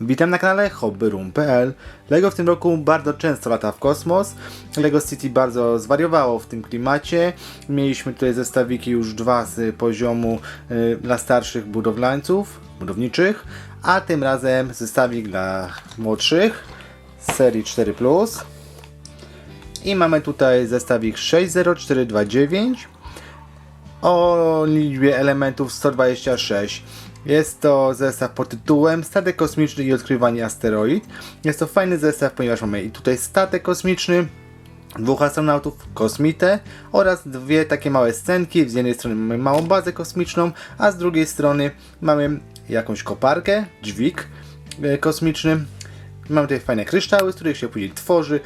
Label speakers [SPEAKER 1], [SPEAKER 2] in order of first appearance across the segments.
[SPEAKER 1] Witam na kanale hobbyroom.pl LEGO w tym roku bardzo często lata w kosmos. LEGO City bardzo zwariowało w tym klimacie. Mieliśmy tutaj zestawiki już dwa z poziomu y, dla starszych budowlańców, budowniczych, a tym razem zestawik dla młodszych z serii 4+. I mamy tutaj zestawik 60429 o liczbie elementów 126. Jest to zestaw pod tytułem Statek kosmiczny i odkrywanie asteroid. Jest to fajny zestaw, ponieważ mamy i tutaj statek kosmiczny, dwóch astronautów, kosmitę oraz dwie takie małe scenki. Z jednej strony mamy małą bazę kosmiczną, a z drugiej strony mamy jakąś koparkę, dźwig e, kosmiczny. Mamy tutaj fajne kryształy, z których się później tworzy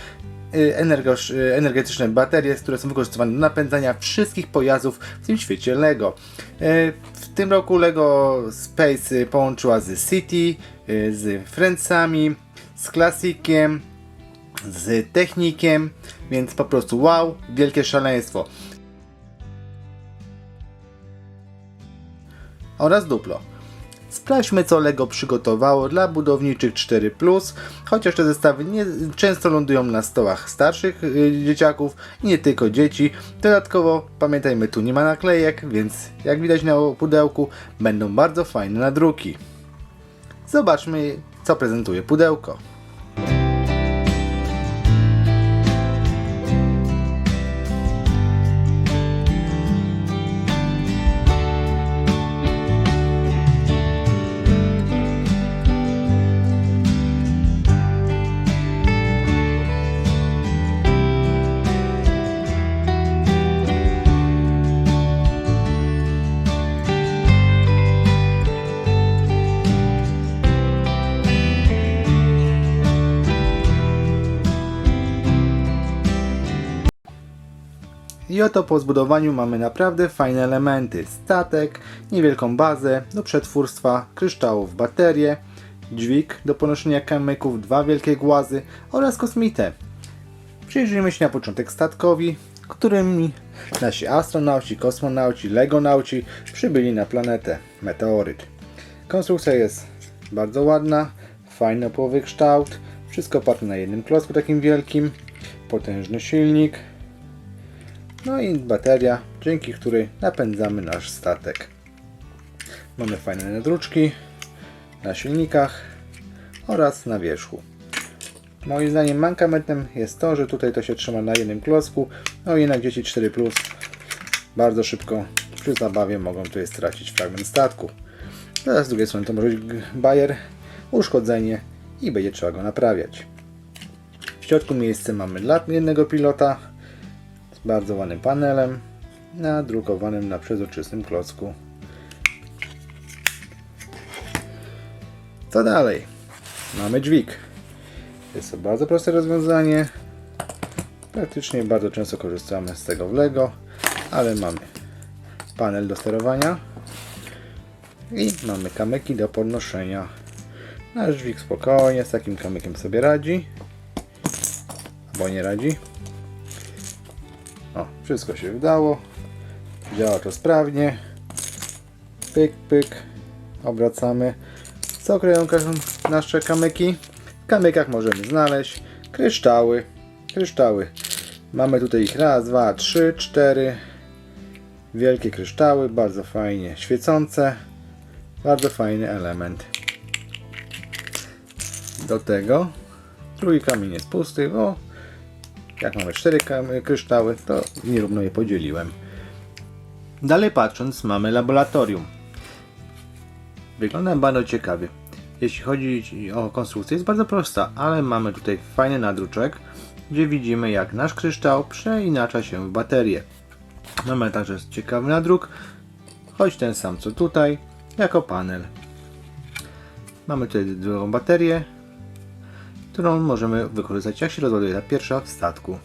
[SPEAKER 1] energetyczne baterie, które są wykorzystywane do napędzania wszystkich pojazdów w tym świecie LEGO. Y, W tym roku LEGO Space y, połączyła z City, y, z Friendsami, z Classiciem, z Technikiem, więc po prostu wow, wielkie szaleństwo. Oraz Duplo. Sprawdźmy, co LEGO przygotowało dla budowniczych 4, chociaż te zestawy nie, często lądują na stołach starszych y, dzieciaków i nie tylko dzieci. Dodatkowo pamiętajmy, tu nie ma naklejek, więc jak widać na pudełku, będą bardzo fajne nadruki. Zobaczmy, co prezentuje pudełko. I oto po zbudowaniu mamy naprawdę fajne elementy. Statek, niewielką bazę do przetwórstwa, kryształów, baterie, dźwig do ponoszenia kamyków, dwa wielkie głazy oraz kosmitę. Przyjrzyjmy się na początek statkowi, którymi nasi astronauci, kosmonauci, legonauci przybyli na planetę Meteoryt. Konstrukcja jest bardzo ładna, fajny połowy kształt, wszystko oparte na jednym klocku takim wielkim, potężny silnik, no i bateria, dzięki której napędzamy nasz statek. Mamy fajne nadruczki na silnikach oraz na wierzchu. Moim zdaniem mankamentem jest to, że tutaj to się trzyma na jednym klocku, no i jednak dzieci 4 bardzo szybko przy zabawie mogą tutaj stracić fragment statku. Teraz z drugiej strony to może być bajer, uszkodzenie i będzie trzeba go naprawiać. W środku miejsce mamy dla jednego pilota, z bardzo ładnym panelem nadrukowanym na przezroczystym klocku. Co dalej? Mamy dźwig. Jest to bardzo proste rozwiązanie. Praktycznie bardzo często korzystamy z tego w LEGO, ale mamy panel do sterowania i mamy kamyki do podnoszenia. Nasz dźwig spokojnie z takim kamykiem sobie radzi, bo nie radzi. O, wszystko się udało. Działa to sprawnie. Pyk, pyk. Obracamy. Co kryją nasze kamyki? W kamykach możemy znaleźć kryształy. Kryształy. Mamy tutaj ich raz, dwa, trzy, cztery. Wielkie kryształy, bardzo fajnie świecące. Bardzo fajny element. Do tego drugi kamień jest pusty, bo jak mamy cztery kam- kryształy, to nierówno je podzieliłem. Dalej patrząc, mamy laboratorium. Wygląda bardzo ciekawie. Jeśli chodzi o konstrukcję, jest bardzo prosta, ale mamy tutaj fajny nadruczek, gdzie widzimy jak nasz kryształ przeinacza się w baterię. Mamy także ciekawy nadruk, choć ten sam co tutaj, jako panel. Mamy tutaj drugą baterię, którą możemy wykorzystać jak się rozładuje ta pierwsza w statku.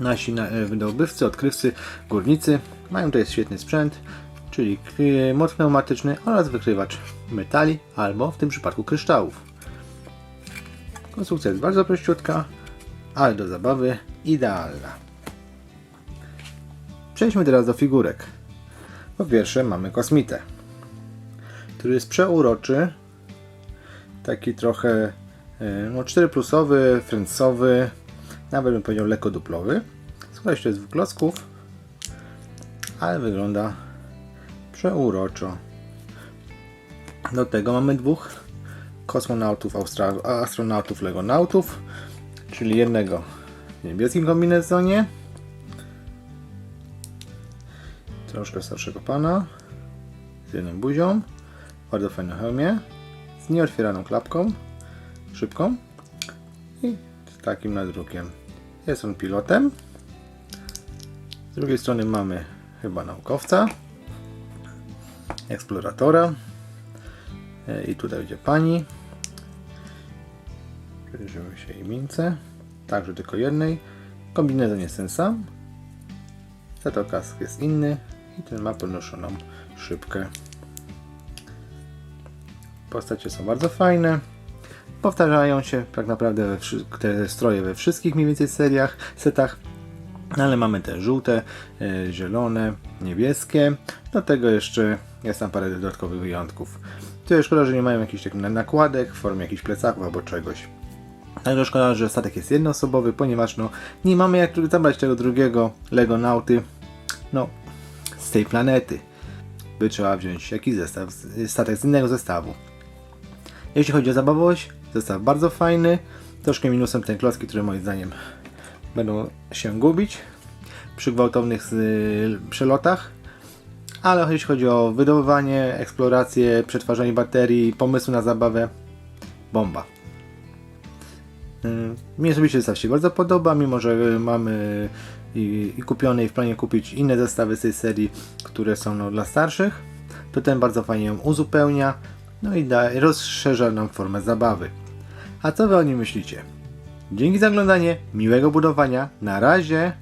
[SPEAKER 1] Nasi na- e, wydobywcy, odkrywcy, górnicy mają tutaj świetny sprzęt, czyli moc pneumatyczny oraz wykrywacz metali albo w tym przypadku kryształów. Konstrukcja jest bardzo prościutka, ale do zabawy idealna. Przejdźmy teraz do figurek. Po pierwsze mamy kosmitę, który jest przeuroczy, taki trochę no 4 plusowy, friendsowy, nawet bym powiedział lekko duplowy. Składa się z dwóch klocków, ale wygląda przeuroczo. Do tego mamy dwóch kosmonautów, astronautów, legonautów, czyli jednego w niebieskim kombinezonie, troszkę starszego pana, z jedną buzią, bardzo fajnym hełmie, z nieotwieraną klapką, szybką i z takim nadrukiem. Jest on pilotem. Z drugiej strony mamy chyba naukowca, eksploratora. E, I tutaj będzie pani. Przyjrzymy się mince. Także tylko jednej. Kombinezon jest ten sam. Za to kask jest inny. I ten ma podnoszoną szybkę. Postacie są bardzo fajne. Powtarzają się tak naprawdę we te stroje we wszystkich mniej więcej seriach, setach. No Ale mamy te żółte, e, zielone, niebieskie. Do tego jeszcze jest tam parę dodatkowych wyjątków. Tyle szkoda, że nie mają jakichś takich nakładek w formie jakichś plecaków albo czegoś. Także szkoda, że statek jest jednoosobowy, ponieważ no, nie mamy jak zabrać tego drugiego Lego Nauty no, z tej planety. By trzeba wziąć jakiś zestaw, statek z innego zestawu. Jeśli chodzi o zabawowość, zestaw bardzo fajny. Troszkę minusem te klocki, które moim zdaniem będą się gubić przy gwałtownych y, przelotach. Ale jeśli chodzi o wydobywanie, eksplorację, przetwarzanie baterii, pomysł na zabawę, bomba. Mm, Mnie osobiście zestaw się bardzo podoba, mimo że mamy i, i kupione i w planie kupić inne zestawy z tej serii, które są no, dla starszych, to ten bardzo fajnie ją uzupełnia, no i da, rozszerza nam formę zabawy. A co wy o nim myślicie? Dzięki za oglądanie, miłego budowania, na razie!